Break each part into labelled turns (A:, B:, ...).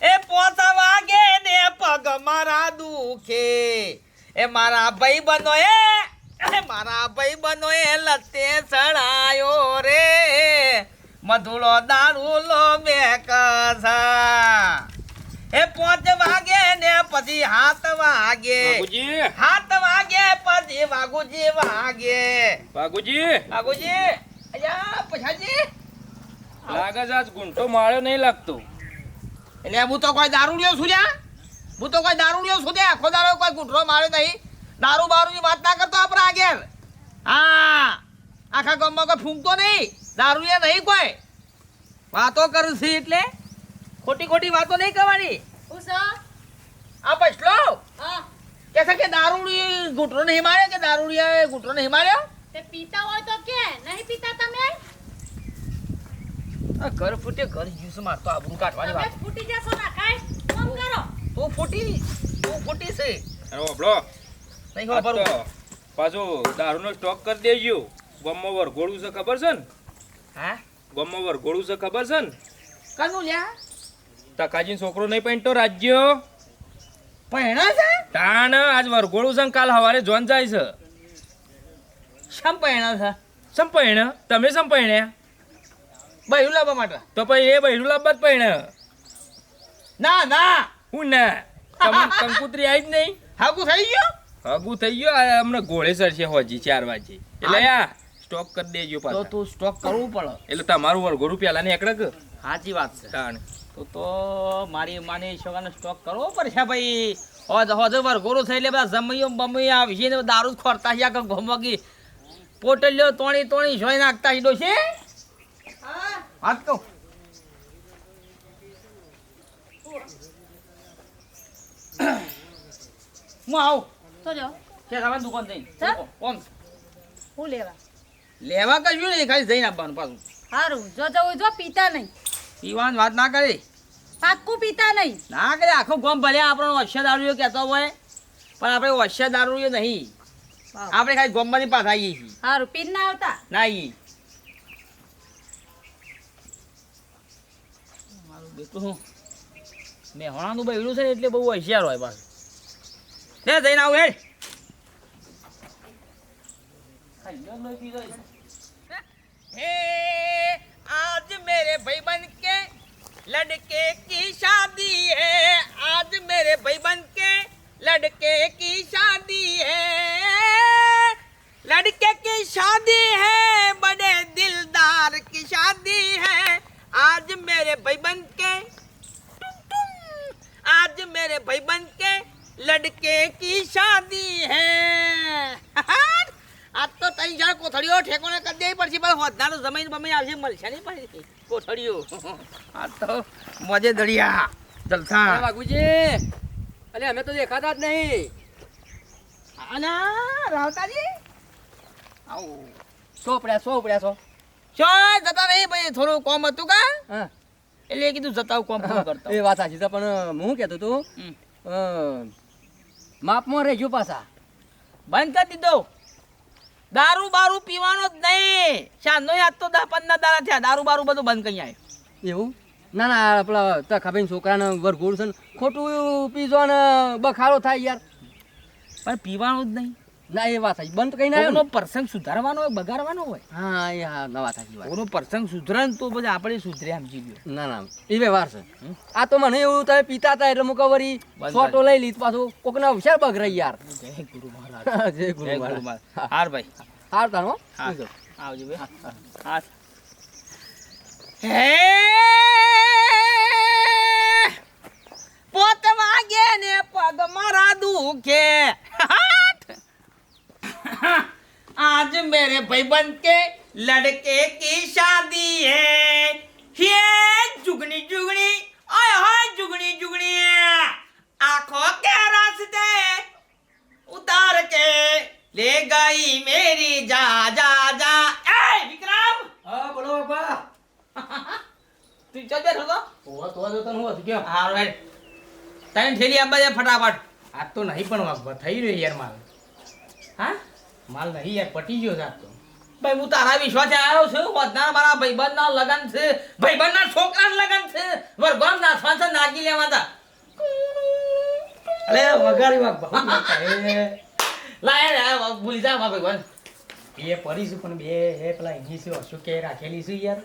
A: એ પોત વાગે ને પગ મારા દુખે. એ મારા ભાઈ બનો એ મારા ભાઈ બનો એ લતે ચડાયો રે. મધુલો દારૂલો બેકસા એ પોચ વાગે ને પછી હાથ વાગે. હાથ વાગે પછી વાગુજી વાગે.
B: વાગુજી
A: વાગુજી અયા પછાજી
B: લાગે છે આજ ગુંટો માળ્યો નહીં લાગતો.
A: એટલે હું તો કોઈ છું લ્યા. હું તો કોઈ છું લ્યા. આખો દારો કોઈ ગુંઠરો માર્યો નહીં. દારૂ બારૂની વાત ના કરતો આપણે આગળ હા. આખા ગામમાં કોઈ ફૂંકતો નહીં. દારૂ એ નહીં કોઈ. વાતો કરું છું એટલે ખોટી ખોટી વાતો નહીં કરવાની.
C: હું છે?
A: આ પછલો?
C: હા.
A: કે છે કે દારૂડી ગુંઠરો નહીં માર્યો કે દારૂડિયા ગુંઠરો નહીં માર્યો?
C: તે પીતા હોય તો કે નહીં પીતા તમે?
A: આ ઘર ફૂટે ઘર જ્યુસ મારતો આબરૂ કાઢવાની વાત.
C: ફૂટી જશો ના કાઈ ફોન કરો.
A: તું ફૂટી તું ફૂટી છે.
B: અરે ઓબળો
A: નહીં ખબર
B: પાછો દારૂનો સ્ટોક કરી દેજો. ગમમાં વરઘોડું છે ખબર છે ને?
A: હા?
B: ગમમાં વરઘોડું છે ખબર છે ને?
A: કનું લ્યા?
B: તકાજી છોકરો નહીં પહેણતો રાજ્યો?
A: પહેણા છે?
B: તાણ આજ વરઘોડું છે ને કાલ સવારે જોન જાય છે.
A: શમ છે?
B: સંપૈણ તમે સમ
A: બહેરું લાવવા માટે?
B: તો પછી એ બૈરું લાવવા જ પહેણ
A: ના? ના
B: હું ના? કંકુતરી આવી જ નહીં?
A: હાકું થઈ ગયો?
B: હગું થઈ ગયો? હમણાં ઘોડે સરશે હોજી ચાર વાગે. એટલે આ સ્ટોક કરી દેજો
A: તો તું સ્ટોક કરવું પડે.
B: એટલે તમારું વરઘોડું પેલા ને એકડક?
A: સાચી વાત છે.
B: તાણ.
A: તો તો મારી માની છોકરાને સ્ટોક કરવો પડશે ભાઈ. હોજ હોજ વરઘોરો થઈ એટલે બધા જમૈયો બમૈયો આવશે ને દારૂ ખોરતા છે આગળ ગોમકી પોટલ્યો તોણી તોણી જોઈ નાખતા છે ડોશી. વાત કહું? હું આવું.
C: તો જો.
A: છે તમે દુકાન જઈને. કોમ
C: હું લેવા?
A: લેવા કશું નહીં ખાલી જઈને આપવાનું પાછું.
C: સારું જો જવું જો પીતા નહીં.
A: પીવાની વાત ના કરી.
C: પાક્કું પીતા નહીં.
A: ના કરે આખો ગોમ ભલે આપણો વશ્ય દારૂ કહેતો હોય પણ આપણે વશ્ય દારૂ નહીં આપણે ખાલી ગોમમાંથી પાછા આવીએ છીએ.
C: સારું પીન ના આવતા?
A: ના આવીએ. બીજું શું? મેહોણાનું છે ને એટલે બહુ હોશિયાર હોય પાછું. લે જઈને આવું, હેડ. હે, આજ મેરે ભાઈબંધ કે લડકે કી શાદી હે? આજ મેરે ભાઈબંધ કે લડકે કી શાદી હે? લડકે કી શાદી હે? લડકે કી શાદી હે આજ તો તઈ જા કોથળીઓ ઠેકોને કરી દેવી પડશે પણ હોદના તો જમીન બમીન આવશે મળશે નહીં પડશે કોથળીઓ આ તો મજે દળિયા જલસા
D: બાગુજી અલે અમે તો દેખાતા જ નહીં
A: આના રાવતાજી આવો
D: સોપડ્યા સોપડ્યા સો
A: શો જતા નહીં ભાઈ થોડું કોમ હતું કા
D: હા
A: એટલે કીધું જતા કોમ કરતા
D: એ વાત સાચી પણ હું કેતો તું માપમાં રહેજો પાછા.
A: બંધ કરી દીધો. દારૂ બારૂ પીવાનો જ નહીં. શાનો યાદ તો દસ પંદર દાડા થયા. દારૂ બારૂ બધું બંધ કરી આવ્યો
D: એવું? ના ના પેલા તખાબેન છોકરાને વરઘોડ છે ને ખોટું પીજો ને બખારો થાય યાર.
A: પણ પીવાનું જ નહીં.
D: ના એ વાત સાચી. બંધ કઈ ના?
A: એનો પ્રસંગ સુધારવાનો હોય બગાડવાનો હોય?
D: હા એ હા ના વાત સાચી વાત.
A: એનો પ્રસંગ સુધરે ને તો પછી આપણે સુધરે સમજી ગયો.
D: ના ના એ વ્યવહાર છે. આ તો મને એવું તમે પીતા હતા એટલે મુકા વરી. ફોટો લઈ લીધ પાછું. કોકના હોશિયાર બગડાઈ યાર.
A: જય ગુરુ મહારાજ.
D: જય ગુરુ. મહારાજ.
A: હાર ભાઈ.
D: હાર તારો
A: આવજો ભાઈ. હાર. હે? પોત વાગે ને પગ મારા દુખે. आज मेरे भाईबंद के लड़के की शादी है ये जुगनी जुगनी ओए होए जुगनी जुगनी आंखों के रास्ते उतार के ले गई मेरी जा जा जा ए विक्रम
D: હા બોલો બાપા
A: તું ચલ બેઠો તો
D: ઓવા તો તો તને હું હતું કેમ
A: હા રાઈટ ટાઈમ થેલી આંબા જાય ફટાફટ આ તો નહીં પણ વાગવા થઈ રહ્યો યાર માલ હા માલ નહીં યાર પટી ગયો સાહેબ તો. ભાઈ, હું તારા વિશ્વાસે આવ્યો છું વધનાર મારા ભાઈબંધના લગન છે. ભાઈબંધના છોકરાના લગન છે. વરગોમ નાથવા નાગી લેવા તા
E: અલે વગાડી વાગ
A: લાય ભૂલી જા ભગવાન
E: એ પડીશું પણ બે હે પેલા ઇંગ્લિશ કે રાખેલી છે યાર.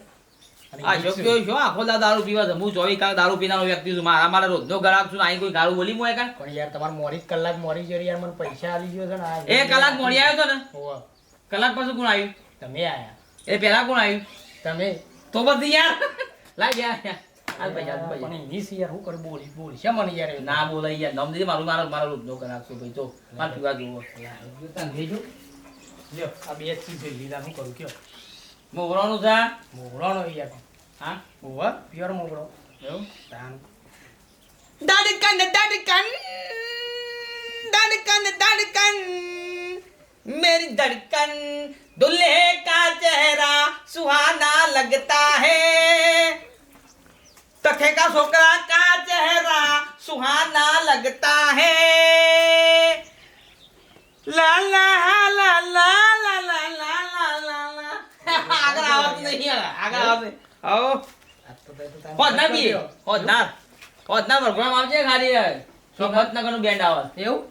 A: આ
E: ઇંગ્લિશ
A: છો. આખો દા દારૂ પીવા છે. હું ચોવીસ કલાક દારૂ પીનારો વ્યક્તિ છું. મારા મારા રોજનો ગ્રાહક છું. અહીં કોઈ ગાળું બોલી મોય કાં
E: પણ યાર તમારે મોડી કલાક જોડી યાર. મને પૈસા આલી ગયો છે ને
A: એ કલાક મોડી આવ્યો તો ને? કલાક પછી કોણ આવ્યું?
E: તમે આયા.
A: એ પહેલા કોણ આવ્યું?
E: તમે.
A: તો બધી યાર. લાય યાર હાલ પૈસા
E: પણ ઇંગ્લિશ યાર. હું કરું? બોલી બોલી. છે મને યાર
A: ના બોલાય યાર. નામ દીધી. મારું મારો મારો રોજનો ગ્રાહક છું ભાઈ. તો મારે પીવા જોવો
E: તને જો. લ્યો આ બે ચીજ હું કરું? કયો?
A: મોગરાનું છે
E: મોગળાનો યાર.
A: Hah?
E: Gua? Biar mau
A: bro.
E: Yo,
A: tahan. Dadikan, dadikan, dadikan, dadikan. मेरी धड़कन दूल्हे का चेहरा सुहाना लगता है तखे का छोकरा का चेहरा सुहाना लगता है ला ला ला ला ला ला ला ला ला अगर आवाज़ नहीं आ आवाज़ આવો. હોદના
E: પીએ
A: હોદના હોદના પ્રોગ્રામ ખાલી સોમનાથનગરનું બેન્ડ આવે.
E: એવું?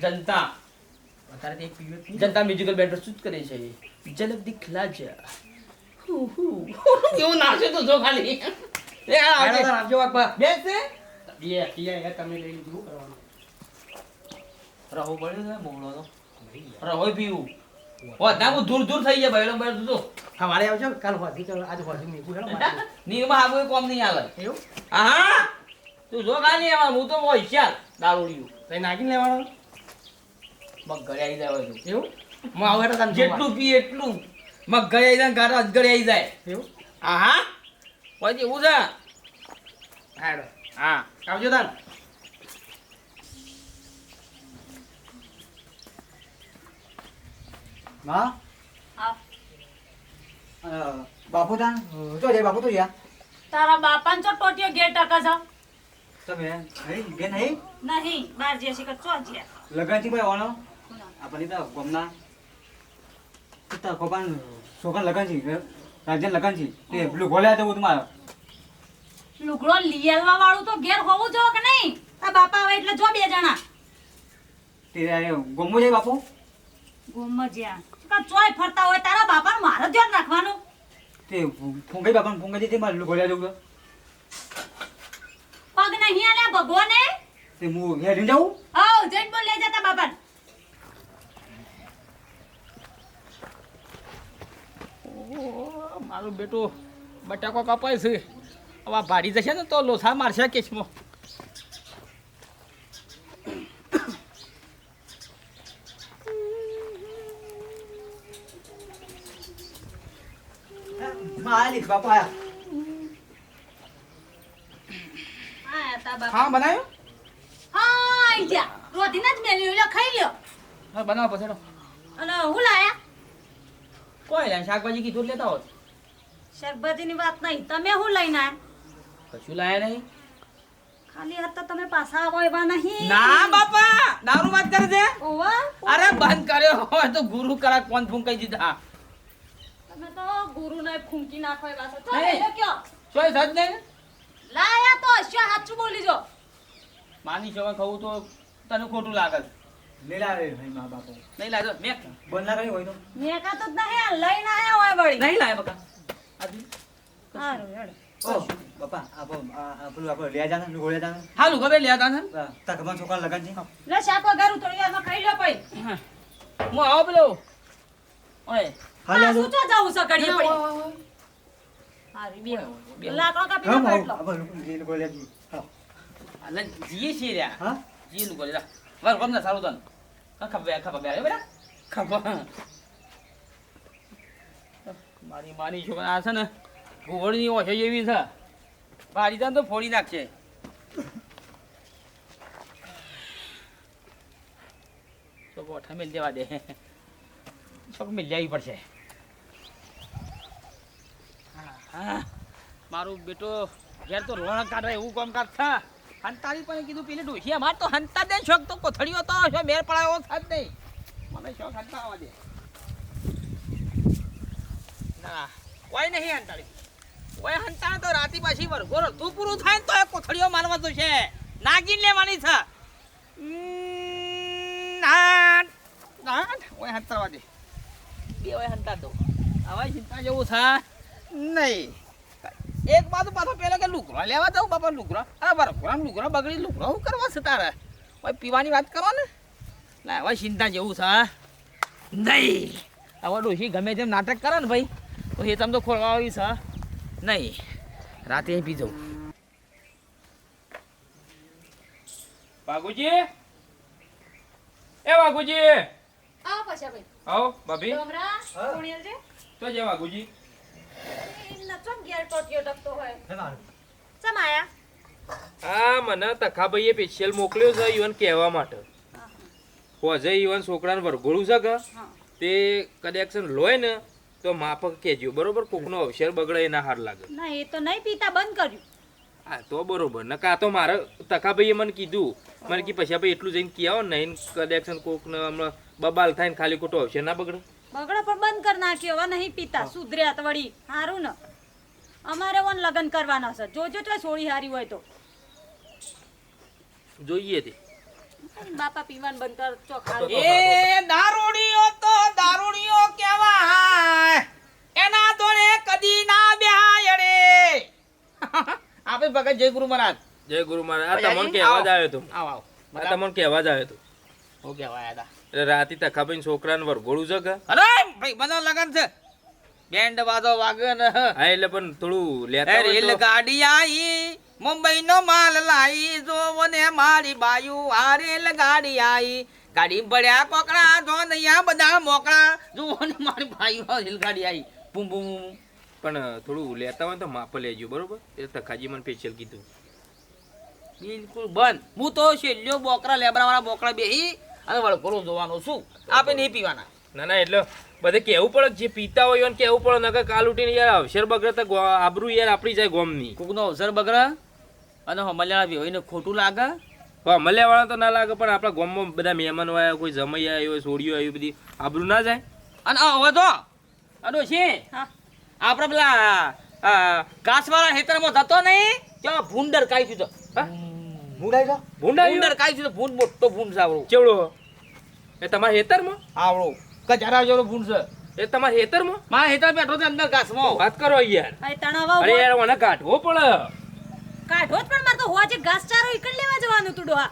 A: જનતા. જનતા મ્યુઝિકલ બેન્ડ શું કરે છે જલબ દિખલા જા. એવું નાશે તો જો ખાલી. એ આવજો.
E: વાગવા
A: બેસે
E: બે. પીયા તમે લઈ લીધું કરવાનું.
A: રહો પડ્યો મોળો તો. રહોય પીવું. હોદના હું દૂર દૂર થઈ જાય ભાઈ ભાઈ તું
E: સવારે આવજો કાલ હોજી ચાલો આજ હોજી મેકું હેડો મારે.
A: નીરમાં કોમ નહીં આવે.
E: એવું?
A: હા તું જો ખાલી એમાં હું તો હોશિયાર દારૂડિયું.
E: તઈ નાખીને લેવાનો?
A: મગ ઘરે આવી જાય હોય
E: એવું? હું આવું હેડો
A: જેટલું પી એટલું. મગ ઘરે આવી જાય ગારો અજગરે આવી જાય.
E: એવું?
A: પછી એવું છે હા
E: આવજો તાન.
F: માં. અ, બાપુ તાન તો જાય બાપુ તો યા
C: તારા બાપાને ચો ટોટિયો ગેર ટકા છે
F: તમે નહીં બેન નહીં
C: નહીં બાર જે કે ચો જ્યા
F: લગનથી ભાઈ ઓનો આપણે તો ગમના તો કોપાન છોકરા લગન છે રાજન લગન છે તે પેલું ગોલ્યા તો તમારે
C: લુગડો લીયલવા વાળું તો ઘેર હોવું જો કે નહીં? આ બાપા આવે એટલે જો બે જણા.
F: તે ગમવું જાય બાપુ?
C: ગુમ જ્યાં. ચોય ફરતા હોય? તારા બાપાને મારે ધ્યાન રાખવાનું.
F: તે ફૂંગાઈ બાપાને ફૂંગાઈ તે મારે ગોલ્યા જવું
C: પગ નહીં આલ્યા ભગવાને?
F: તે હું ઘેરી જાઉં?
C: આવ જઈને બોલ લઈ જતા બાપાને.
A: મારું બેટું બટાકો કપાય છે. હવે ભાડી જશે ને તો લોસા મારશે કેસમાં.
F: માં આલી બાપા. આયા
C: આ તા બાપા.
A: હા બનાવ્યો
C: હા આઈ જા રોધીને જ મેલ્યો. લ્યો ખાઈ લ્યો.
A: હા બનાવો પછી
C: અને હું લાયા?
A: કોઈ લાય શાકભાજી કીધું લેતા હોત.
C: શાકભાજીની વાત નહીં. તમે હું લઈને આયા?
A: કશું લાયા નહીં.
C: ખાલી હતા તો તમે પાછા આવો એવા નહીં.
A: ના બાપા. દારૂ વાત કરે છે?
C: ઓવા.
A: અરે બંધ કર્યો. હોય તો ગુરુ કરા કોણ ફૂંકાઈ દીધા.
C: તમે તો ગુરુને ફૂંકી નાખો એવા છો.
A: નહીં.
C: ચાલો કયો?
A: ચોય સજ નહીં
C: લાયા તો હસ્યો સાચું બોલી જો.
A: માની સવાય ખાવું તો તને ખોટું લાગે.
F: લેલા રે ભાઈ મા બાપા.
A: નહીં લાજો મેં
F: બંધ ના હોય તો.
C: મેકા તો નહીં લઈને આયા હોય વળી.
A: નહીં લાયા બકા. આજી.
C: હારું હેડો.
F: ઓ બાપા આ આ- આ પેલું આપણે લે જાને ગોળ્યા જાને.
A: હાલું લે ને
F: તા છોકરા લગન છે.
C: લે શાક વઘારું થોડી વારમાં ખાઈ લો પઈ
A: હું આવો પેલો. ઓય.
F: હાલે જી
A: હાલે. જીએ
F: હા
A: જીન કોલે રા ના સારું તન. કા ખબે મારી માની છોકરા આ છે ને ઘોવડની ઓછે જેવી છે. બારી તો ફોડી નાખશે. તો ગોઠા મિલ દેવા દે. છોક મિલ જવી પડશે. મારું બેટો ઘેર તો રોણ કાઢે, એવું કામ કાઢતા હંતારી પણ કીધું, પેલી ડોશી અમાર તો હંતા દે શોખ, તો કોથળીઓ તો શો મેર પડાયો થાત નહીં. મને શોખ હંતા આવવા દે. ના, કોઈ નહીં હંતારી કોઈ હંતા તો રાતી પાછી વરગોર તું પૂરું થાય તો એ કોથળી કોથળીઓ મારવા તો છે. નાગીન લેવાની છે. ના ના ઓય હંતાવા દે. બે ઓય હંતા દો. હવે ચિંતા જેવું છે નહીં. એક બાજુ પાછો પેલો કે લુકરો લેવા જાવ બાપા લુકરો અરે બરાબર લુકરો બગડી લુકરો શું કરવા છે તારે? ભાઈ પીવાની વાત કરો ને. ના હવે ચિંતા જેવું છે નહીં. હવે ડોશી ગમે તેમ નાટક કરે ને ભાઈ. તો એ તમે તો ખોલવા આવી છે નહીં. રાતે અહીં પી જાઉં
B: બાગુજી એ બાગુજી
C: આવો પછી ભાઈ.
B: આવો ભાભી. તો જે વાઘુજી. આ મને તખાભાઈએ પેશિયલ મોકલ્યો છે ઈવન કહેવા માટે. હોજે ઈવન છોકરાને વરઘોડું છે કે તે કનેક્શન લોય ને તો માફક કહેજો બરોબર? કોકનો અવસર બગડે એના હાર લાગે.
C: ના એ તો નહીં પીતા બંધ કર્યું.
B: હા તો બરોબર. નકા આ તો મારે તખાભાઈએ મને કીધું. મને કે પછી ભાઈ એટલું જઈને કહેવો ને એને કનેક્શન કોકને હમણાં બબાલ થાય ને ખાલી ખોટો અવસર ના બગડે.
C: બગડો પણ બંધ કરી નાખ્યો હવે નહીં પીતા સુધર્યા વળી. સારું ને. અમારે વન લગ્ન કરવાના છે. જોજો તો સોળી હારી હોય તો.
B: જોઈએ તે.
C: બાપા પીવાન બંધ કર ચોખા
A: એ દારૂડીઓ તો દારૂડિયો કહેવાય. એના દોડે કદી ના બેહાય રે આપે ભગત જય ગુરુ મહારાજ.
B: જય ગુરુ મહારાજ. આ તમને કહેવા જ
A: આવો.
B: આવ્યો તો
A: આવ આવ.
B: આ તમને કહેવા જ આવ્યો તો
A: હું કહેવાય હતા
B: એટલે રાતે તખાભાઈ છોકરાને વરઘોડું છે કે?
A: અરે ભાઈ બધા લગન છે. બેન્ડ વાદો વાગે ને
B: હા. એટલે પણ થોડું લેતા
A: રેલ ગાડી આઈ મુંબઈ નો માલ લાઈ જોવો ને મારી બાયુ આ રેલ ગાડી આઈ. ગાડી પડ્યા કોકડા જો નૈયા બધા મોકળા. જુઓ ને મારી આ રેલ ગાડી આઈ. બૂમ બૂમ.
B: પણ થોડું લેતા હોય તો માપ લેજો બરોબર? એ તખાજી મને સ્પેશિયલ કીધું.
A: બિલકુલ બંધ. હું તો છેલ્લો બોકરા લેબરા વાળા બોકરા બેહી અને વળકોરો જોવાનો છું. આપે નહીં પીવાના.
B: ના ના એટલે બધે કેવું પડે કે જે પીતા હોય એને કેવું પડે નકર કાલ ઉઠીને યાર અવસર બગડે તો આબરૂ યાર આપણી જાય ગોમની.
A: કોકનો અવસર બગડે અને હમલ્યા ને ખોટું લાગે?
B: મલ્યાવાળા તો ના લાગે પણ આપણા ગોમમાં બધા મહેમાનો આવ્યા કોઈ જમૈયા આવ્યો હોય સોડિયો આવ્યું બધી આબરૂ ના જાય.
A: અને આ હવે તો અડો છે
C: હા.
A: આપણે પેલા કાસવાળા હેતરમાં ખેતરમાં થતો નહીં? ત્યાં ભૂંડર કાઈ દીધો.
B: હા?
F: મૂળ આવી
A: ભૂંડર કાઈ દીધો ભૂંડ મોટો ભૂંડ છે આવડો
B: કેવડો? એ તમારા હેતરમાં
A: આવડો. કજારા જેવો ભૂંડ છે.
B: એ તમારા હેતરમાં
A: મારા ખેતર બેઠો છે અંદર ઘાસમાં.
B: વાત કરો યાર. અરે યાર મને કાઢવો પડે.
C: કાઢો જ પણ મારે તો હોજે ઘાસચારો ઈકડ લેવા જવાનું તું ડોહા.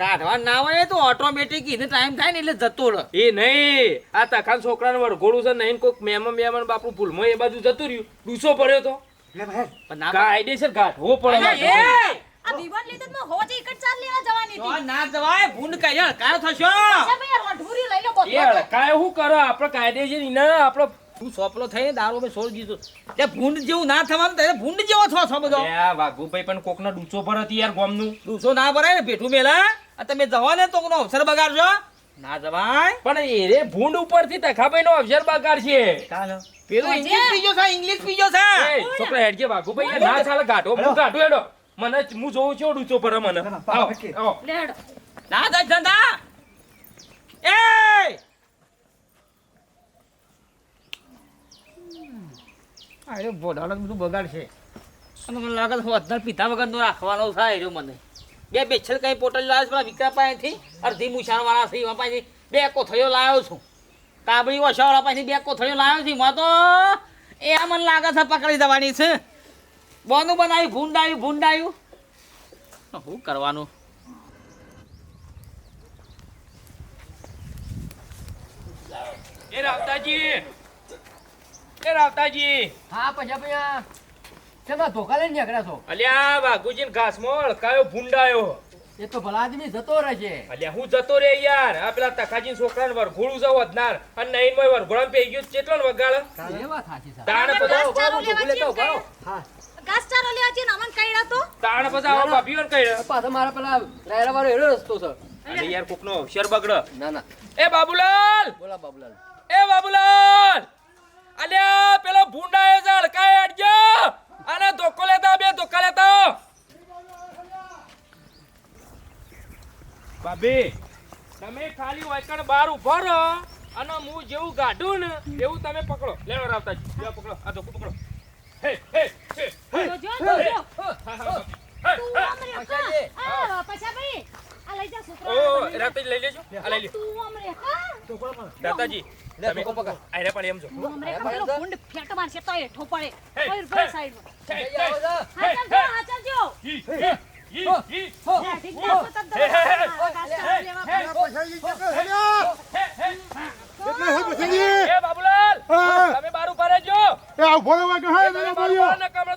A: કાઢવા ના હોય તો ઓટોમેટિક એને ટાઈમ થાય ને એટલે જતો રહે.
B: એ નહીં. આ તખાન છોકરાને વરઘોડું છે નહીં કોઈક મહેમાન મહેમાન બાપુ ભૂલમાં એ બાજુ જતું રહ્યું. ડૂસો પડ્યો તો.
F: લે ભાઈ.
A: ઘાટ હો
B: કાયદેસર પડે!
C: આ દીવાન લીધે તો હોજે ઈકડ ચાર લેવા જવાની
A: તો ના જવાય ભૂંડ કાયો થશો?
C: અચ્છા ભાઈ રોઢુરી લઈ લો
B: એ અડકાય હું કરો? આપણો કાયદે છે ને આપણો
A: તું સોપલો થઈને દારૂ મે છોડી દીધો તે ભૂંડ જેવું ના થવાનું તે ભૂંડ જેવો છો છો બધો.
B: એ વાઘુભાઈ પણ કોકનો ડૂચો પર હતી યાર ગોમનું.
A: ડૂચો ના ભરાય ને પેઠું મેલા. આ તમે જવા ને તો કોનો અવસર બગાડજો ના જવાય.
B: પણ એ રે ભૂંડ ઉપરથી તખાભાઈ નો અવસર બગાડ છે
F: ચાલો
A: પેલો ઇંગ્લિશ પીજો છે ઇંગ્લિશ પીજો છે.
B: છોકરા હેડજે વાઘુભાઈ ના ચાલે ગાટો ગાઢો હેડો. મને હું જોઉં છું ડૂચો પર મને.
F: ના, ના,
A: ના જાય ધંધા. એ અરે બોડાળો બધું બગાડશે. અને મને લાગે છે વધારે પીધા વગરનો રાખવાનો થાય જો મને. બે બેછલ કઈ પોટલ લાવ્યો છે વિક્રા પાસેથી? અડધી મુછાણ વાળા છે એમાં પાસેથી બે કોથળીઓ લાવ્યો છું. કાબડી વાળા પાસેથી બે કોથળીઓ લાવ્યો છું. એમાં તો એ મને લાગે છે પકડી દેવાની છે. બોનું બનાવ્યું ભૂંડાયું ભૂંડાયું. શું કરવાનું?
B: એ રાવતાજી એ રાવતાજી.
D: હા પછી ભાઈ ચલો ધોકા લઈને નીકળ્યા છો?
B: અલ્યા વાઘુજી ઘાસમાં અળકાયો ભૂંડાયો.
D: એ તો ભલા આદમી જતો રહે છે.
B: અલ્યા હું જતો રે યાર. આ પેલા તકાજી છોકરા ને વરઘોડું છે વધનાર અને નહીં મોય વરઘોડામાં પેઈ ગયું કેટલો ને વગાડ
D: એ વાત સાચી
B: તાણ પછી
C: ઘાસચારો લેવા
D: લેતો ઊભા રહો.
F: હા
C: ઘાસચારો લેવા જઈએ ને અમન કઈડા તો.
B: તાણ પછી આવો ભાભીઓને ઓર કઈડા
D: પાછો મારા પેલા રાયરા વાળો એનો રસ્તો છે.
B: અરે યાર કોકનો શેર બગડ.
D: ના ના.
B: એ બાબુલાલ!
D: બોલા બાબુલાલ.
B: એ બાબુલાલ! અલ્યા પેલો ભૂંડાયો છે અળકાય અડજો અને ધોકો લેતા બે ધોકા લેતા ભાભી તમે ખાલી વાયકણ બાર ઊભો રહો અને હું જેવું ગાઢું ને એવું તમે પકડો. લેવા રાવતાજી લ્યો પકડો. આ ધોકો પકડો. હે હે. હે હે
C: જોજો જોજો
B: હા, હા, હા.
C: તું આમ હા. પછા ભાઈ, આ લઈ જા
B: ઓ રાતે લઈ લેજો. આ લઈ લ્યો.
C: તું.
B: દાદાજી તમે
D: પકડ.
B: પણ એમ
C: મારશે તો પડે.
B: હે, હે.
C: હા, હા.
D: હો, હો,
C: હા, તમે
B: બાર ઊભા ના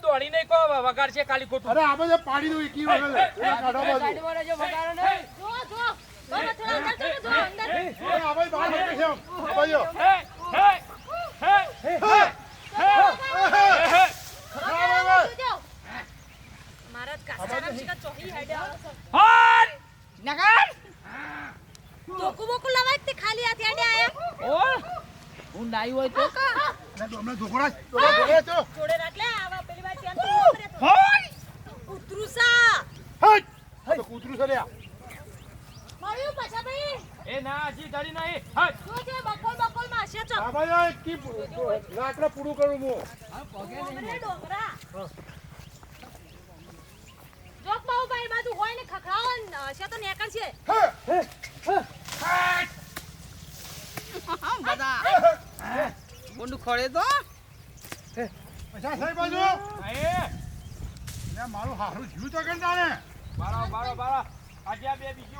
B: દોડી નહીં કહો વગાડ છે ખાલી ખોટું
G: અરે આ બધે પાડી દઉં એકલી વખત કાઢો બાજુ
D: સાઈડમાં રહેજો, વગાડો નહીં.
C: જો, જો. બાબા, થોડા અંદર ચાલો, જો, અંદર.
G: અરે આ ભાઈ બહાર નીકળે છે આમ.
B: હે હે હે હે હે
C: જોજો. મારા ચોહી હેડે લવાય તે ખાલી હાથે હેડે આયા.
A: ઓ હું ડાઈ હોય તો કા
G: તો હમણાં ઢોકળા જ- તો.
C: જોડે રાખ લે, આવા પેલી વાર છે, તું ઊભો રહે તો.
A: હોન
C: ઉતરું સા.
G: હટ! આ તો કૂતરું છે લે આ.
C: મળ્યું પાછા ભાઈ?
B: એ ના હજી ધરી નહીં હટ
C: જોજે, બકોલ બકોલમાં હશે ચો.
G: આ ભાઈ કી લાકડા પૂરું કરું હું
C: ડોંગરે ડોંગરા. જોક બાહુભાઈ બાજુ હોય ને ખખડાવન છે તો નેકળ છે.
A: બધા ગુંડ ખોળે તો.
G: પૈસા સાહેબ બાજુ?
B: એ
G: મારું હારું જીવ તો કરતા ને
B: બારો બારો બારો. આજે આ બે બીજી.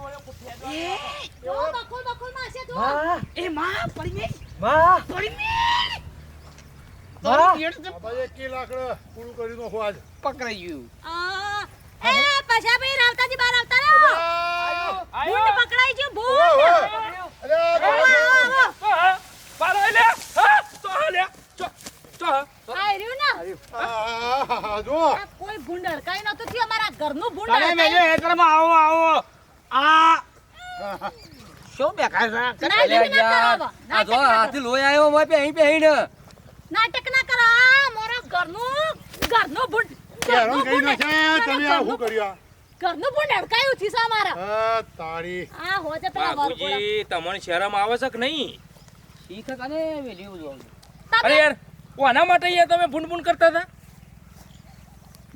A: એ માં પડી ગઈ
D: માં,
A: પડી
G: લાકડા પૂરું કરી નાખો આજ.
A: પકડાઈ ગયું
C: આ, એ પાછા ભાઈ રાવતાજી બહાર આવતા રહો.
G: આ!
C: પકડાઈ ગયું
G: ઓહો!
C: ભૂંડ.
G: અરે આ
C: આવો, આવો, આવો.
B: બારો લે હા તો હા લે ચો ચો
C: આ રહ્યું ને
G: આ, જો
C: આ કોઈ ભૂંડ કઈ નતું થયું અમારા ઘરનું ભૂંડ
A: તને
C: અડકાયું.
A: મેલ્યો હેતરમાં આવો આવો. આ શું બેકાર છે?
C: કરે
D: લે
C: યાર.
D: આ જો હાથી લોહી આવ્યો મોય પહેરી પહેરીને.
C: કરો. નાટક ના કરો આ મારા ઘરનું ઘરનું ભૂંડ ઘરનું ભૂંડ
G: તમે આ શું
C: ઘરનું- ઘરનું ભૂંડ અડકાયું છે સા
G: તારી.
C: આ હોજે પેલા
B: બાપુજી તમને શરમ આવે છે કે નહીં?
D: શીખ કાને વેલ્યું
B: અરે યાર કોના માટે યાર તમે ફૂન ફૂન કરતા હતા?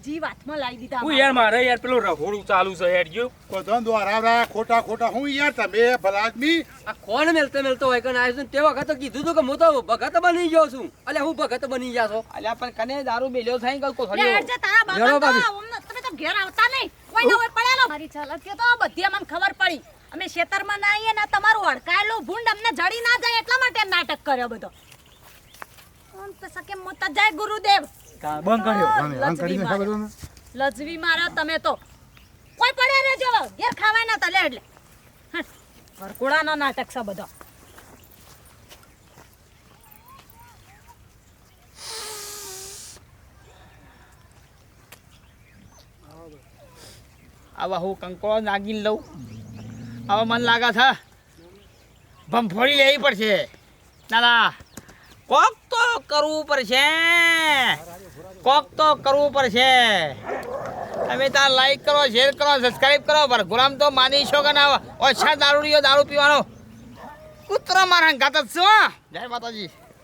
C: જીવ હાથમાં લાવી દીધા
B: હું યાર મારે યાર પેલું રહોડું ચાલુ છે યાર જો.
G: બધાને દ્વારા ખોટા ખોટા. હું યાર તમે ભલા આદમી
D: આ કોણ મેલતો મેલતો હોય કને આવ્યો તે વખત તો કીધું તું કે હું તો ભગત બની ગયો છું. અલ્યા હું ભગત બની ગયા છો?
A: અલ્યા પણ કને દારૂ મેલ્યો થાય
C: તારા બાપા તો તમે તો ઘેર આવતા નહીં. કોઈ ના હોય પડેલો. મારી છલકીઓ તો બધી અમને ખબર પડી. અમે ખેતરમાં ના આવીએ ને તમારું અડકાયેલું ભૂંડ અમને જડી ના જાય એટલા માટે નાટક કર્યો બધો. તો સકે મોતા જાય ગુરુદેવ.
G: બંધ કર્યો
C: લજવી મારા. તમે તો. કોઈ પડે રહેજો ઘેર ખાવાના તલે એટલે વરકુડાનો નાટક છે બધો.
A: આવા હું કંકોળો નાગીને લઉં. હવે મન લાગે છે ભમફોડી લેવી પડશે. ના ના. કોક તો કરવું પડશે. કોક તો કરવું પડશે. તમે તાર લાઈક કરો શેર કરો સબસ્ક્રાઈબ કરો. પર ગુલામ તો માની છો કે ના? ઓછા દારૂડીઓ દારૂ પીવાનો કૂતરો મારા ઘાત જ છો જય માતાજી.